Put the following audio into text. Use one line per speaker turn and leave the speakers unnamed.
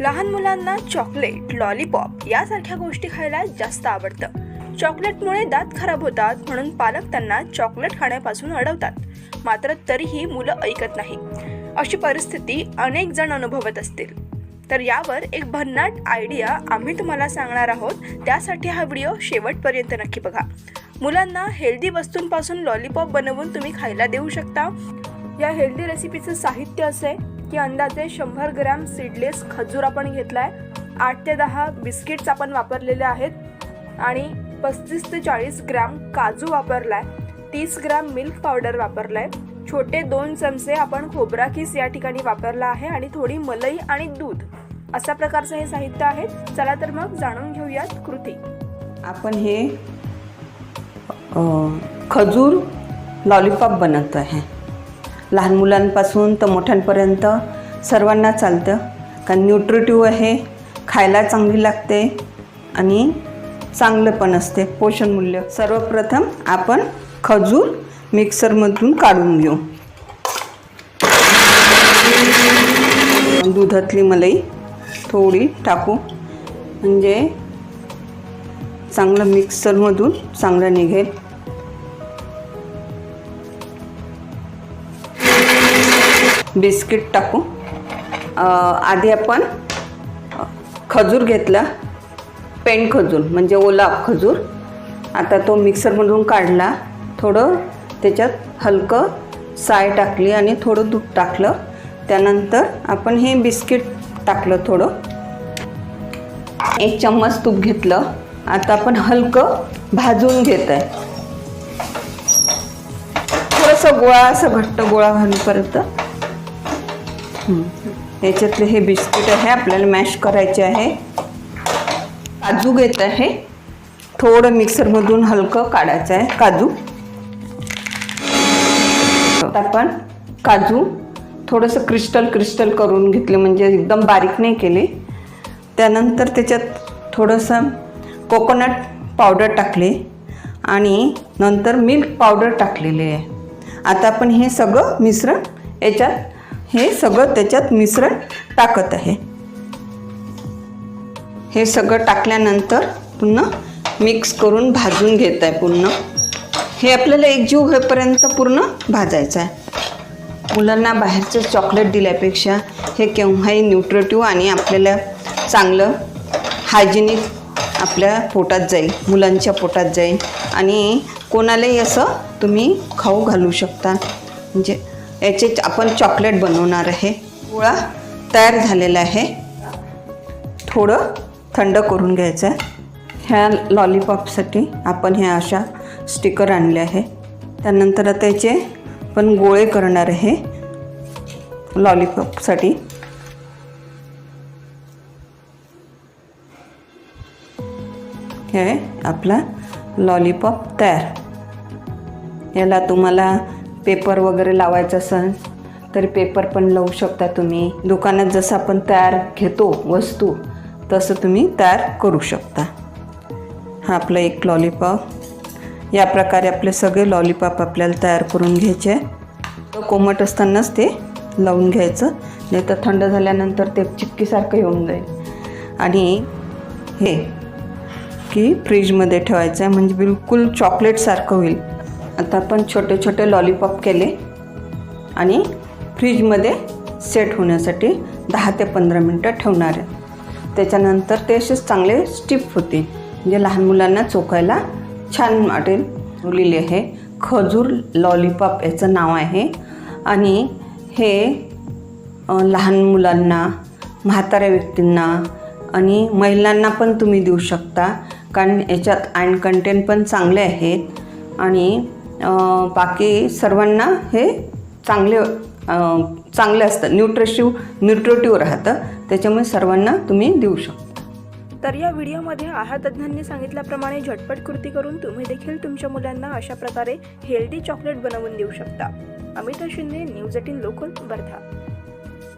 लहान मुलांना chocolate lollipop यासारख्या गोष्टी खायला जास्त आवडतं. चॉकलेटमुळे दात खराब होतात म्हणून पालक त्यांना चॉकलेट खाण्यापासून अडवतात. मात्र तरीही मुलं ऐकत नाही अशी परिस्थिती अनेक जण अनुभवत असतील. तर यावर एक भन्नाट आयडिया आम्ही तुम्हाला सांगणार आहोत. त्यासाठी हा व्हिडिओ शेवटपर्यंत नक्की बघा. मुलांना हेल्दी वस्तूंपासून लॉलीपॉप बनवून तुम्ही खायला देऊ शकता. या हेल्दी रेसिपीचं साहित्य असे की अंदाजे शंभर ग्रॅम सीडलेस खजूर आपण घेतलाय. आठ ते दहा बिस्किट्स आपण वापरलेले आहेत. आणि पस्तीस ते चाळीस ग्रॅम काजू वापरलाय. तीस ग्रॅम मिल्क पावडर वापरलाय. छोटे दोन चमचे आपण खोबरा किस या ठिकाणी वापरला आहे आणि थोडी मलई आणि दूध अशा प्रकारचं हे साहित्य आहे. चला तर मग जाणून घेऊयात कृती.
आपण हे खजूर लॉलीपॉप बनवत आहे लहान मुलांपासून तर मोठ्यांपर्यंत सर्वांना चालतं. कारण न्यूट्रिटिव्ह आहे खायला चांगली लागते आणि चांगलं पण असते पोषण मूल्य. सर्वप्रथम आपण खजूर मिक्सरमधून काढून घेऊ. दुधातली मलाई थोडी टाकू. म्हणजे चांगलं मिक्सरमधून चांगलं निघेल. बिस्किट टाकू. आधी आपण खजूर घेतला पेंड खजूर म्हणजे ओला खजूर. आता तो मिक्सरमधून काढला थोडं त्याच्यात हलकं साय टाकली आणि थोडं दूध टाकलं. त्यानंतर आपण हे बिस्किट टाकलं थोडं. एक चम्मच तूप घेतलं. आता आपण हलकं भाजून घेत आहे थोडंसं गोळा असं घट्ट गोळा घालूपर्यंत याच्यातले हे बिस्किट आहे आपल्याला मॅश करायचे आहे. काजू घेत आहे. थोडं मिक्सरमधून हलकं काढायचं आहे काजू. आता आपण काजू थोडंसं क्रिस्टल क्रिस्टल करून घेतले म्हणजे एकदम बारीक नाही केले. त्यानंतर त्याच्यात थोडंसं कोकोनट पावडर टाकले आणि नंतर मिल्क पावडर टाकलेले आहे. आता आपण हे सगळं मिश्रण याच्यात हे सगळं त्याच्यात मिश्रण टाकत आहे. हे सगळं टाकल्यानंतर पुन्हा मिक्स करून भाजून घेत आहे पूर्ण. हे आपल्याला एकजीव होईपर्यंत पूर्ण भाजायचं आहे. मुलांना बाहेरचं चॉकलेट दिल्यापेक्षा हे केव्हाही न्यूट्रेटिव्ह आणि आपल्याला चांगलं हायजेनिक आपल्या पोटात जाईल मुलांच्या पोटात जाईल आणि कोणालाही असं तुम्ही खाऊ घालू शकता. म्हणजे याचे आपण चॉकलेट बनवणार आहे. गोळा तयार झालेला आहे. थोडं थंड करून घ्यायचं आहे. ह्या लॉलीपॉपसाठी आपण ह्या अशा स्टिकर आणले आहे. त्यानंतर त्याचे पण गोळे करणार आहे. लॉलीपॉपसाठी. हे आपला लॉलीपॉप तयार. याला तुम्हाला पेपर वगैरे लावायचं असेल तरी पेपर पण लावू शकता तुम्ही. दुकानात जसं आपण तयार घेतो वस्तू तसं तुम्ही तयार करू शकता. हा आपला एक लॉलीपॉप या प्रकारे आपले सगळे लॉलीपॉप आपल्याला तयार करून घ्यायचे. कोमट असतानाच ते लावून घ्यायचं. नाही तर थंड झाल्यानंतर ते चिक्कीसारखं येऊन जाईल. आणि हे की फ्रीजमध्ये ठेवायचं आहे. म्हणजे बिलकुल चॉकलेटसारखं होईल. आता आपण छोटे छोटे लॉलीपॉप केले आणि फ्रीजमध्ये सेट होण्यासाठी दहा ते पंधरा मिनटं ठेवणार आहे. त्याच्यानंतर ते असेच चांगले स्टिफ होतील. म्हणजे लहान मुलांना चोखायला छान वाटेल. लिहिले आहे खजूर लॉलीपॉप याचं नाव आहे. आणि हे लहान मुलांना म्हाताऱ्या व्यक्तींना आणि महिलांना पण तुम्ही देऊ शकता. कारण याच्यात आयन कंटेंट पण चांगले आहेत. आणि बाकी सर्वांना हे चांगले चांगलं चांगले असतं. न्यूट्रिशिव न्यूट्रिटिव्ह राहतं. त्याच्यामुळे सर्वांना तुम्ही देऊ शकता.
तर या व्हिडिओमध्ये आहार तज्ज्ञांनी सांगितल्याप्रमाणे झटपट कृती करून तुम्ही देखील तुमच्या मुलांना अशा प्रकारे हेल्दी चॉकलेट बनवून देऊ शकता. Amita Shinde news eighteen local Wardha.